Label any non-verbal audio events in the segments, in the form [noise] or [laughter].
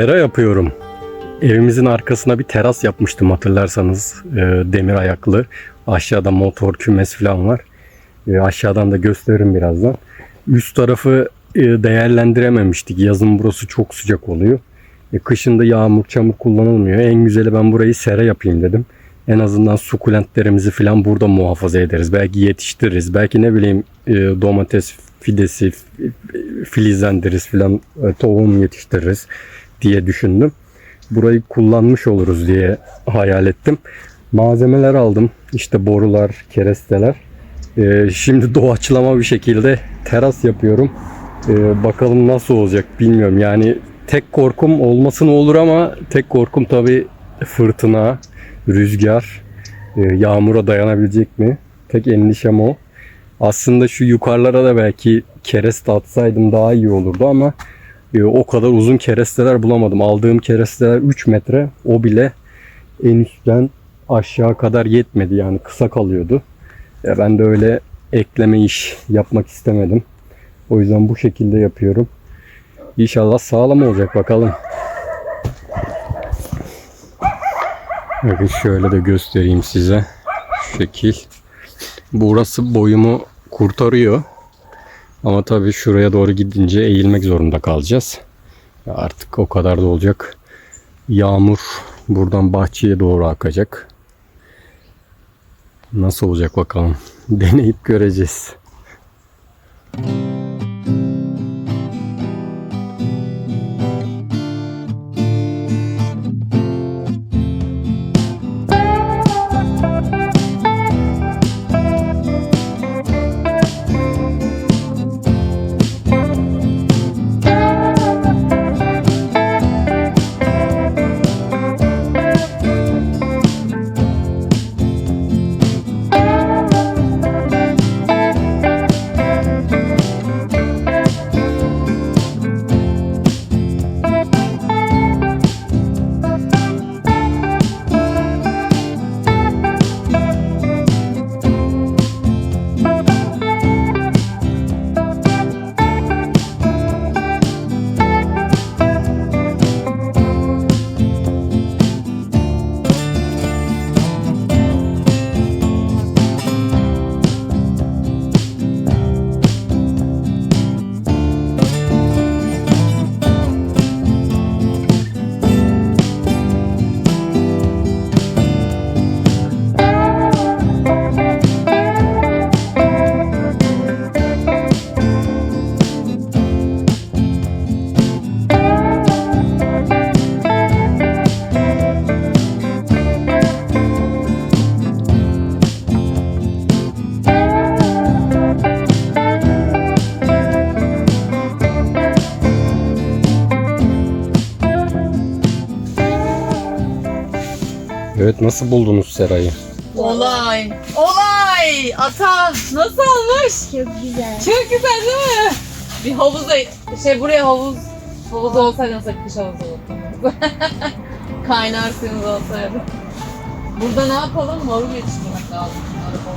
Sera yapıyorum. Evimizin arkasına bir teras yapmıştım hatırlarsanız. Ee, demir ayaklı. Aşağıda motor, kümes falan var. Ee, aşağıdan da gösteririm birazdan. Üst tarafı e, değerlendirememiştik. Yazın burası çok sıcak oluyor. E, kışın da yağmur, çamur kullanılmıyor. En güzeli ben burayı sera yapayım dedim. En azından sukulentlerimizi falan burada muhafaza ederiz. Belki yetiştiririz. Belki ne bileyim e, domates fidesi filizlendiririz falan e, tohum yetiştiririz diye düşündüm. Burayı kullanmış oluruz diye hayal ettim. Malzemeler aldım. İşte borular, keresteler. E, şimdi [laughs] doğaçlama bir şekilde teras yapıyorum. E, bakalım nasıl olacak bilmiyorum. Yani tek korkum olması ne olur ama tek korkum tabii fırtına, rüzgar, e, yağmura dayanabilecek mi? Tek endişem o. Aslında şu yukarılara da belki kereste atsaydım daha iyi olurdu ama e, o kadar uzun keresteler bulamadım. Aldığım keresteler 3 metre. O bile en üstten aşağı kadar yetmedi yani kısa kalıyordu. Ya ben de öyle ekleme iş yapmak istemedim. O yüzden bu şekilde yapıyorum. İnşallah sağlam olacak bakalım. Evet şöyle de göstereyim size. Şu şekil. Burası boyumu kurtarıyor. Ama tabii şuraya doğru gidince eğilmek zorunda kalacağız. Artık o kadar da olacak. Yağmur buradan bahçeye doğru akacak. Nasıl olacak bakalım. [laughs] Deneyip göreceğiz. Evet nasıl buldunuz serayı? Olay. Olay. Ata nasıl olmuş? Çok güzel. Çok güzel değil mi? Bir havuza şey buraya havuz havuz olsaydı mesela kış havuzu olurdu. [laughs] Kaynar suyumuz olsaydı. Burada ne yapalım? Marul yetiştirmek lazım. Araba.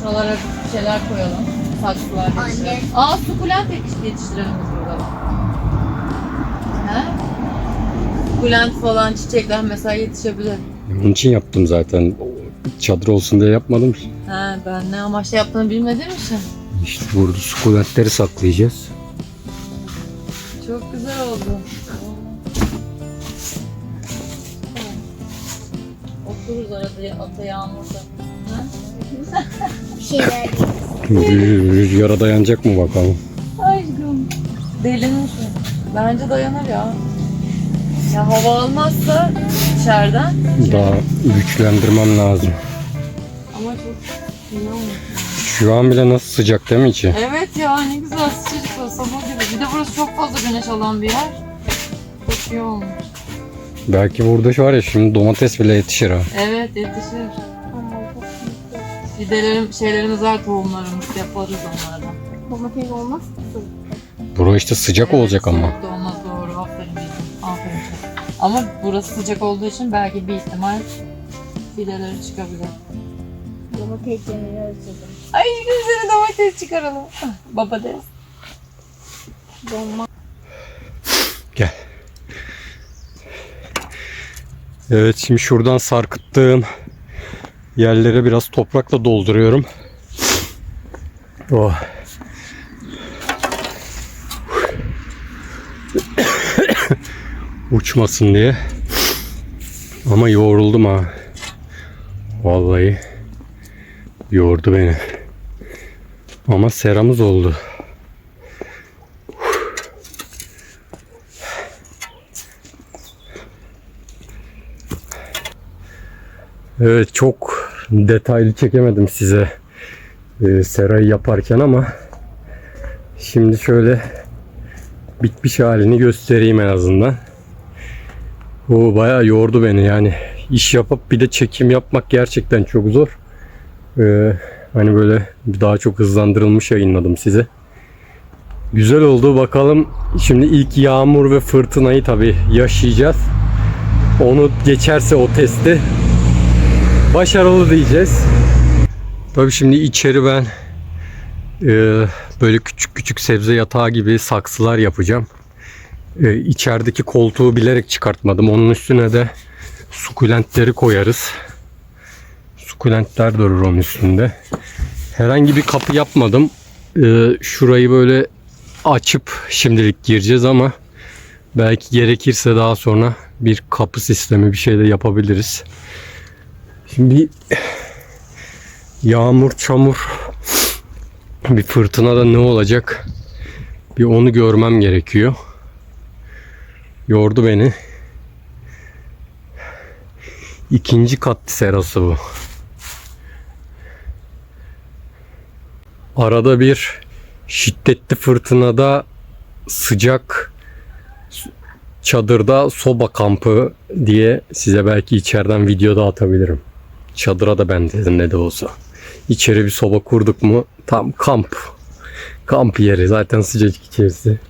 Şuralara bir şeyler koyalım. Saksılar yetiştirelim. Anne. Aa sukulent yetiş- yetiştirelim burada. He? Sukulent falan çiçekler mesela yetişebilir. Onun için yaptım zaten. Çadır olsun diye yapmadım ki. He ben ne amaçla yaptığını bilmediğim için. İşte burada sukulentleri saklayacağız. Çok güzel oldu. Otururuz arada ata yağmurda. Bir şeyler Rü- Rüzgara dayanacak mı bakalım. Aşkım. Delinmiş mi? Bence dayanır ya. Ya hava almazsa içeriden. Daha güçlendirmem lazım. Ama çok iyi olmuş. Şu an bile nasıl sıcak değil mi içi? Evet ya ne güzel sıcacık o sabah gibi. Bir de burası çok fazla güneş alan bir yer. Çok iyi olmuş. Belki burada şu var ya şimdi domates bile yetişir ha. Evet yetişir. Fidelerim, şeylerimiz var tohumlarımız yaparız onlardan. Domates olmaz mısın? Bura işte sıcak Evet, olacak ama. Soğuk da olmaz ama burası sıcak olduğu için belki bir ihtimal fideleri çıkabilir. Domatesini ölçelim. Ay güzel domates çıkaralım. Baba deriz. Dolma. Gel. Evet şimdi şuradan sarkıttığım yerlere biraz toprakla dolduruyorum. Oh. Uçmasın diye. Ama yoruldum ha. Vallahi yordu beni. Ama seramız oldu. Evet çok detaylı çekemedim size e, serayı yaparken ama şimdi şöyle bitmiş halini göstereyim en azından. O bayağı yordu beni yani iş yapıp bir de çekim yapmak gerçekten çok zor. Ee, hani böyle daha çok hızlandırılmış yayınladım size. Güzel oldu bakalım. Şimdi ilk yağmur ve fırtınayı tabi yaşayacağız. Onu geçerse o testi başarılı diyeceğiz. Tabii şimdi içeri ben e, böyle küçük küçük sebze yatağı gibi saksılar yapacağım. E, içerideki koltuğu bilerek çıkartmadım. Onun üstüne de sukulentleri koyarız. Sukulentler durur onun üstünde. Herhangi bir kapı yapmadım. E, şurayı böyle açıp şimdilik gireceğiz ama belki gerekirse daha sonra bir kapı sistemi bir şey de yapabiliriz. Şimdi yağmur, çamur, bir fırtına da ne olacak? Bir onu görmem gerekiyor. Yordu beni. İkinci kat serası bu. Arada bir şiddetli fırtınada sıcak çadırda soba kampı diye size belki içeriden videoda atabilirim. Çadıra da benzedim ne de olsa. İçeri bir soba kurduk mu tam kamp. Kamp yeri zaten sıcacık içerisi.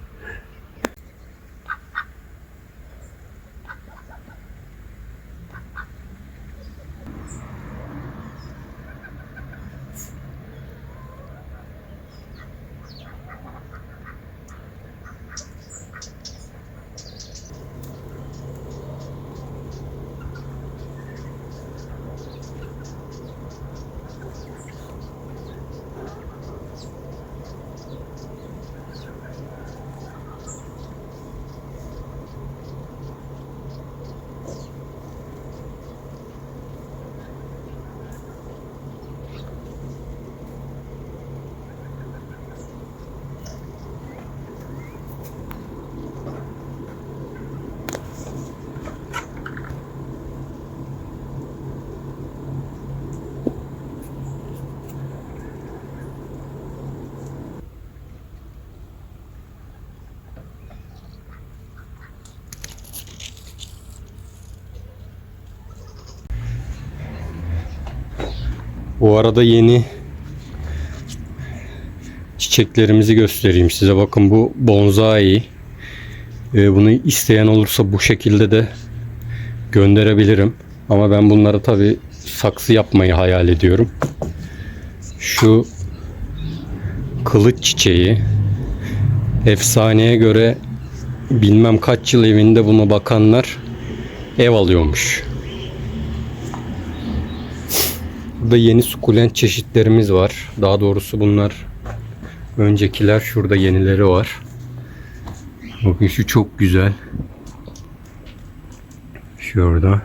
Bu arada yeni çiçeklerimizi göstereyim size. Bakın bu bonsai. Ee, bunu isteyen olursa bu şekilde de gönderebilirim. Ama ben bunları tabi saksı yapmayı hayal ediyorum. Şu kılıç çiçeği efsaneye göre bilmem kaç yıl evinde buna bakanlar ev alıyormuş. Burada yeni sukulent çeşitlerimiz var. Daha doğrusu bunlar öncekiler. Şurada yenileri var. Bakın şu çok güzel. Şurada.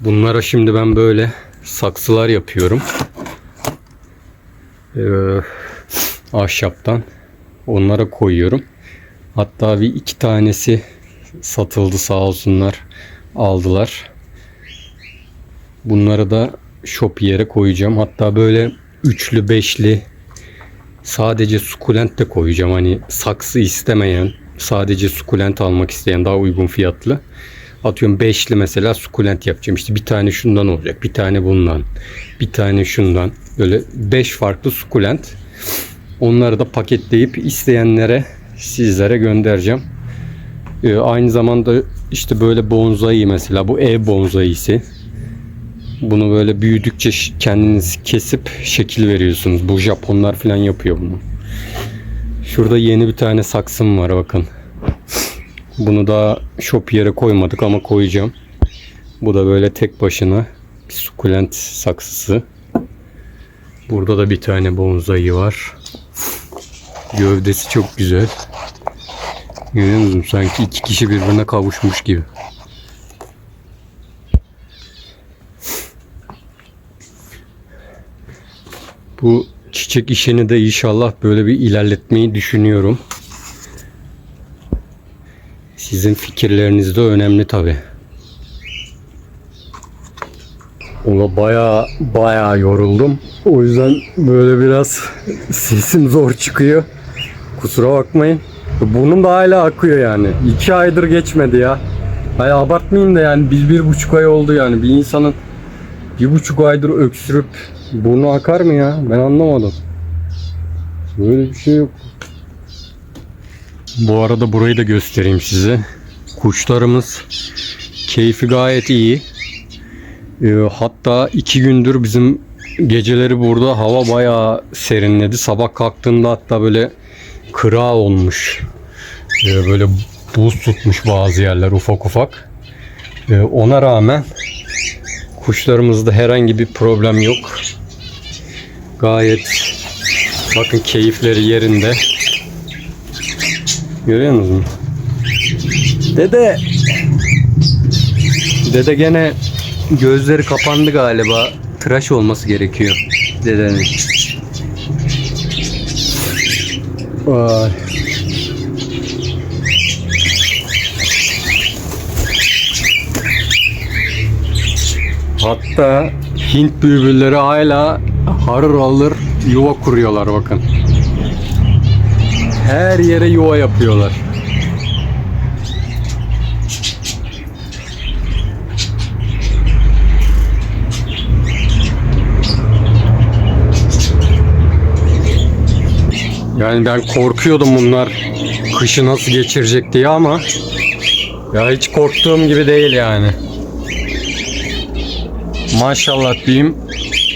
Bunlara şimdi ben böyle saksılar yapıyorum. Ee, ahşaptan. Onlara koyuyorum. Hatta bir iki tanesi satıldı sağ olsunlar. Aldılar. Bunları da shop yere koyacağım. Hatta böyle üçlü beşli sadece sukulent de koyacağım. Hani saksı istemeyen sadece sukulent almak isteyen daha uygun fiyatlı. Atıyorum beşli mesela sukulent yapacağım. İşte bir tane şundan olacak. Bir tane bundan. Bir tane şundan. Böyle beş farklı sukulent. Onları da paketleyip isteyenlere sizlere göndereceğim. Ee, aynı zamanda işte böyle bonsai mesela bu ev bonsaisi. Bunu böyle büyüdükçe kendiniz kesip şekil veriyorsunuz. Bu Japonlar falan yapıyor bunu. Şurada yeni bir tane saksım var bakın. Bunu da shop yere koymadık ama koyacağım. Bu da böyle tek başına bir sukulent saksısı. Burada da bir tane bonsai var. Gövdesi çok güzel. Görüyor musun? Sanki iki kişi birbirine kavuşmuş gibi. Bu çiçek işini de inşallah böyle bir ilerletmeyi düşünüyorum. Sizin fikirleriniz de önemli tabi. Ona baya baya yoruldum. O yüzden böyle biraz [laughs] sesim zor çıkıyor. Kusura bakmayın. Burnum da hala akıyor yani. İki aydır geçmedi ya. Hay abartmayayım da yani bir, bir buçuk ay oldu yani. Bir insanın bir buçuk aydır öksürüp burnu akar mı ya? Ben anlamadım. Böyle bir şey yok. Bu arada burayı da göstereyim size. Kuşlarımız keyfi gayet iyi. Ee, hatta iki gündür bizim geceleri burada hava bayağı serinledi. Sabah kalktığımda hatta böyle kıra olmuş. Ee, böyle buz tutmuş bazı yerler ufak ufak. Ee, ona rağmen kuşlarımızda herhangi bir problem yok. Gayet bakın keyifleri yerinde. Görüyor musunuz? Dede. Dede gene gözleri kapandı galiba. Tıraş olması gerekiyor dedenin. Vay. Hatta Hint bülbülleri hala harır alır yuva kuruyorlar bakın. Her yere yuva yapıyorlar. Yani ben korkuyordum bunlar kışı nasıl geçirecek diye ama ya hiç korktuğum gibi değil yani. Maşallah diyeyim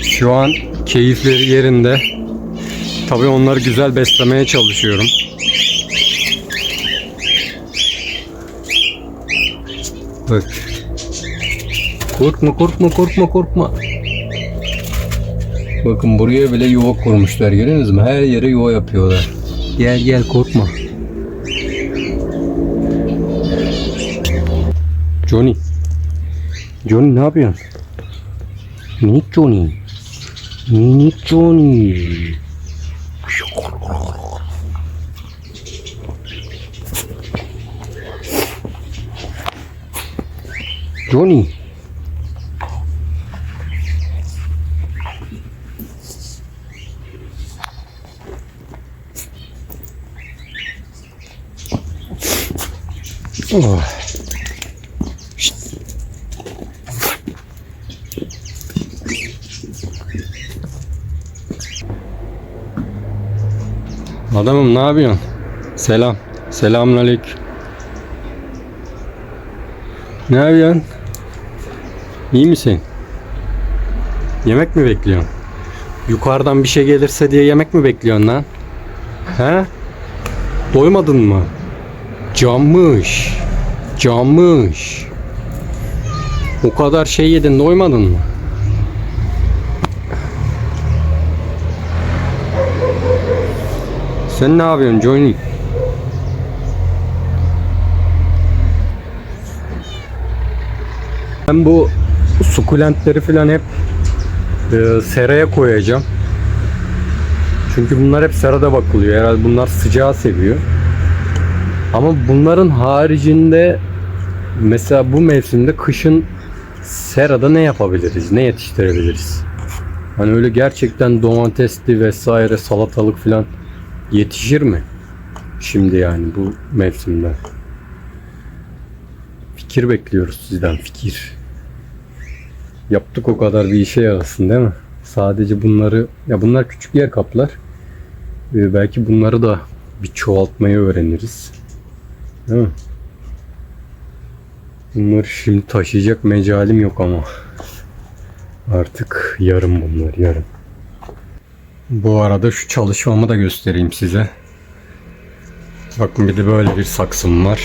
şu an keyifleri yerinde. Tabii onları güzel beslemeye çalışıyorum. Bak. Korkma korkma korkma korkma. Bakın buraya bile yuva kurmuşlar görüyorsunuz mu? Her yere yuva yapıyorlar. Gel gel korkma. Johnny. Johnny ne yapıyorsun? Minik Johnny. ミニチョニー。ジョニー。Adamım ne yapıyorsun? Selam. Selamünaleyküm. Ne yapıyorsun? İyi misin? Yemek mi bekliyorsun? Yukarıdan bir şey gelirse diye yemek mi bekliyorsun lan? He? Doymadın mı? Camış. Camış. O kadar şey yedin doymadın mı? Sen ne yapıyorsun Johnny? Ben bu sukulentleri falan hep e, seraya koyacağım. Çünkü bunlar hep serada bakılıyor. Herhalde bunlar sıcağı seviyor. Ama bunların haricinde mesela bu mevsimde kışın serada ne yapabiliriz? Ne yetiştirebiliriz? Hani öyle gerçekten domatesli vesaire salatalık falan yetişir mi? Şimdi yani bu mevsimde. Fikir bekliyoruz sizden fikir. Yaptık o kadar bir işe yarasın değil mi? Sadece bunları ya bunlar küçük yer kaplar. Ee, belki bunları da bir çoğaltmayı öğreniriz. Değil mi? Bunları şimdi taşıyacak mecalim yok ama. Artık yarın bunlar yarın. Bu arada şu çalışmamı da göstereyim size. Bakın bir de böyle bir saksım var.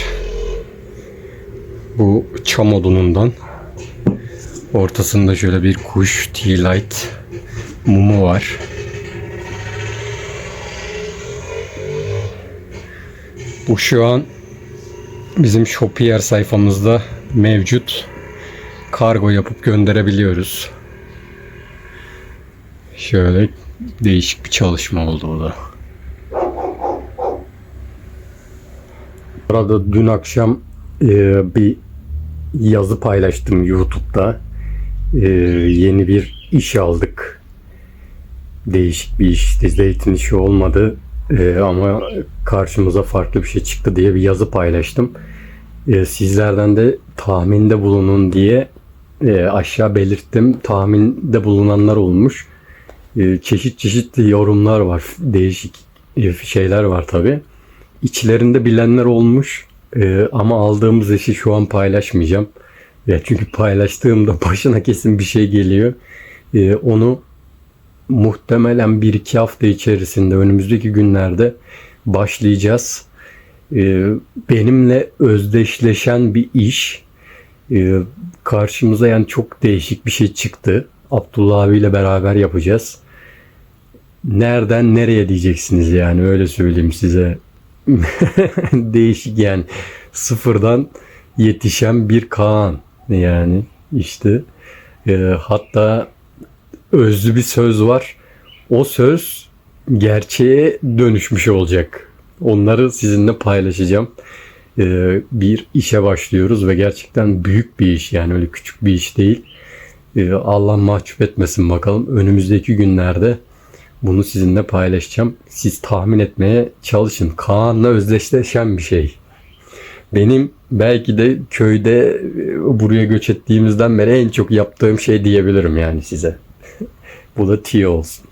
Bu çam odunundan. Ortasında şöyle bir kuş tea light mumu var. Bu şu an bizim Shopier sayfamızda mevcut. Kargo yapıp gönderebiliyoruz. Şöyle değişik bir çalışma oldu o da. Bu arada dün akşam e, bir yazı paylaştım YouTube'da. E, yeni bir iş aldık. Değişik bir iş. İşte zeytin işi olmadı. E, ama karşımıza farklı bir şey çıktı diye bir yazı paylaştım. E, sizlerden de tahminde bulunun diye e, aşağı belirttim. Tahminde bulunanlar olmuş. E, çeşit çeşit yorumlar var. Değişik e, şeyler var tabi. İçlerinde bilenler olmuş. E, ama aldığımız işi şu an paylaşmayacağım. Ya çünkü paylaştığımda [laughs] başına kesin bir şey geliyor. E, onu muhtemelen bir iki hafta içerisinde önümüzdeki günlerde başlayacağız. Benimle özdeşleşen bir iş. Karşımıza yani çok değişik bir şey çıktı. Abdullah abiyle beraber yapacağız. Nereden nereye diyeceksiniz yani öyle söyleyeyim size. [laughs] değişik yani sıfırdan yetişen bir Kaan yani işte e, hatta özlü bir söz var. O söz gerçeğe dönüşmüş olacak. Onları sizinle paylaşacağım. E, bir işe başlıyoruz ve gerçekten büyük bir iş yani öyle küçük bir iş değil. E, Allah mahcup etmesin bakalım. Önümüzdeki günlerde bunu sizinle paylaşacağım. Siz tahmin etmeye çalışın. Kaan'la özdeşleşen bir şey. Benim belki de köyde e, buraya göç ettiğimizden beri en çok yaptığım şey diyebilirim yani size. [laughs] Bu da tiyo olsun.